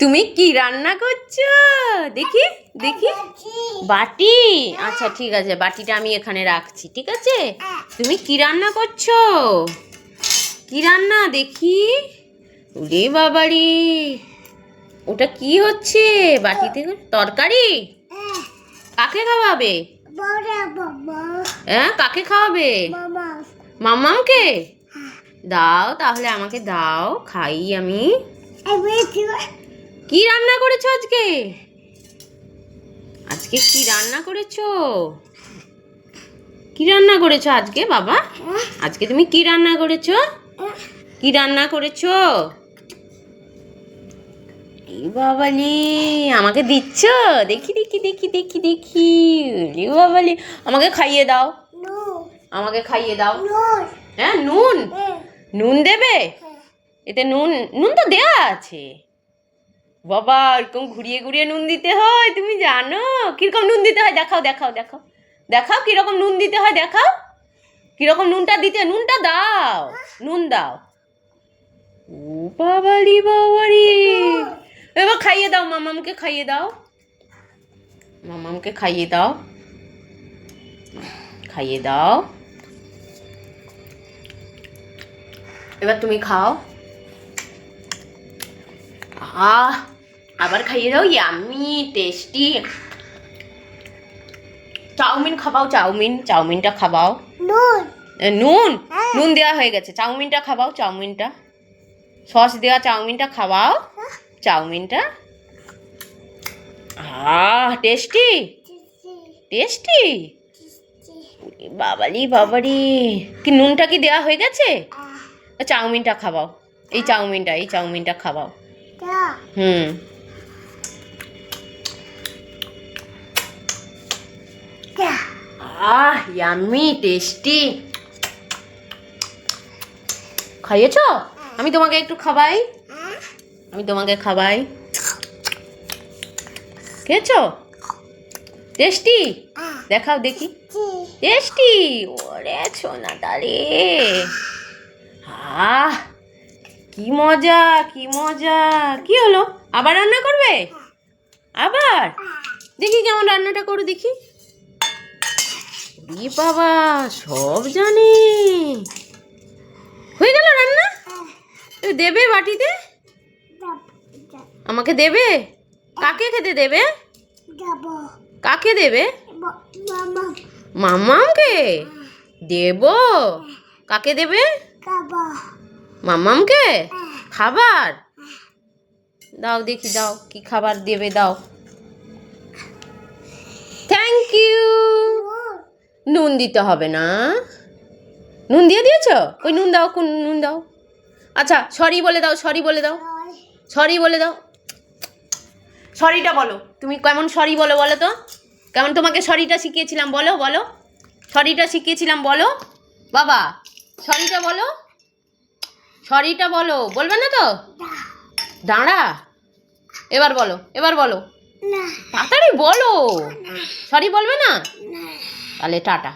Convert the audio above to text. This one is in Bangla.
তুমি কি রান্না করছ? দেখি দেখি। বাটি? আচ্ছা ঠিক আছে, বাটিটা আমি এখানে রাখছি, ঠিক আছে? তুমি কি রান্না করছ? কি রান্না? দেখি। ওরে বাবারি। ওটা কি হচ্ছে? বাটিতে তরকারি? কাকে খাওয়াবে? হ্যাঁ কাকে খাওয়াবে? মামামকে দাও, তাহলে আমাকে দাও, খাই আমি। কি রান্না করেছ আজকে? আজকে কি রান্না করেছ? কি রান্না করেছ আজকে বাবা? আজকে তুমি কি রান্না করেছ? কি রান্না করেছ? বাবালি আমাকে দিচ্ছ? দেখি দেখি দেখি দেখি দেখি। বাবালি আমাকে খাইয়ে দাও। আমাকে খাইয়ে দাও। হ্যাঁ নুন। নুন দেবে? এতে নুন নুন তো দেয়া আছে। বাবা, এরকম ঘুরিয়ে ঘুরিয়ে নুন দিতে হয়, তুমি জানো? কীরকম নুন দিতে হয়? দেখাও দেখাও দেখাও। দেখাও কীরকম নুন দিতে হয়, দেখাও। কীরকম নুনটা দিতে, নুনটা দাও, নুন দাও। ও বাবারি বাবারি এবার খাইয়ে দাও, মামামকে খাইয়ে দাও। মামামকে খাইয়ে দাও। খাইয়ে দাও। এবার তুমি খাও। আহ আবার খাইয়ে দাও ইয়ামি টেস্টি চাউমিন খাবাও চাউমিন চাউমিনটা খাবাও। নুন। নুন? দেওয়া হয়ে গেছে। চাউমিনটা খাবাও চাউমিনটা। সস দেওয়া চাউমিনটা খাওয়াও চাউমিনটা। আহ টেস্টি টেস্টি বাবালি বাবারি। কি নুনটা কি দেওয়া হয়ে গেছে? চাউমিনটা খাবাও। এই চাউমিনটা এই চাউমিনটা খাবাও। হুম। আহ ইয়ামি টেস্টি খাইয়েছো? আমি তোমাকে একটু খাবাই। আমি তোমাকে খাবাই। খেয়েছো? টেস্টি দেখাও দেখি। টেস্টি ওরে সোনাটা রে আহ। কি মজা কি মজা। কি হলো? আবার রান্না করবে? আবার? দেখি কেমন রান্নাটা করো দেখি। বাবা, সব জানে। হয়ে গেল রান্না? দেবে বাটিতে? আমাকে দেবে? কাকে খেতে দেবে? কাকে দেবে? মামামকে দেব? কাকে দেবে। মামামকে? খাবার? দাও দেখি, দাও, কি খাবার দেবে, দাও। থ্যাংক ইউ নুন দিতে হবে না। নুন দিয়ে দিয়েছ? ওই নুন দাও কোন নুন দাও। আচ্ছা সরি বলে দাও, সরি বলে দাও। সরি বলে দাও। সরিটা বলো। তুমি কেমন সরি বলো বলো তো? কেমন তোমাকে সরিটা শিখিয়েছিলাম, বলো বলো। সরিটা শিখিয়েছিলাম, বলো। বাবা, সরিটা বলো। সরিটা বলো বলবে না তো? দাঁড়া। এবার বলো এবার বলো। তাড়াতাড়ি বলো। সরি বলবে না। তাহলে টাটা।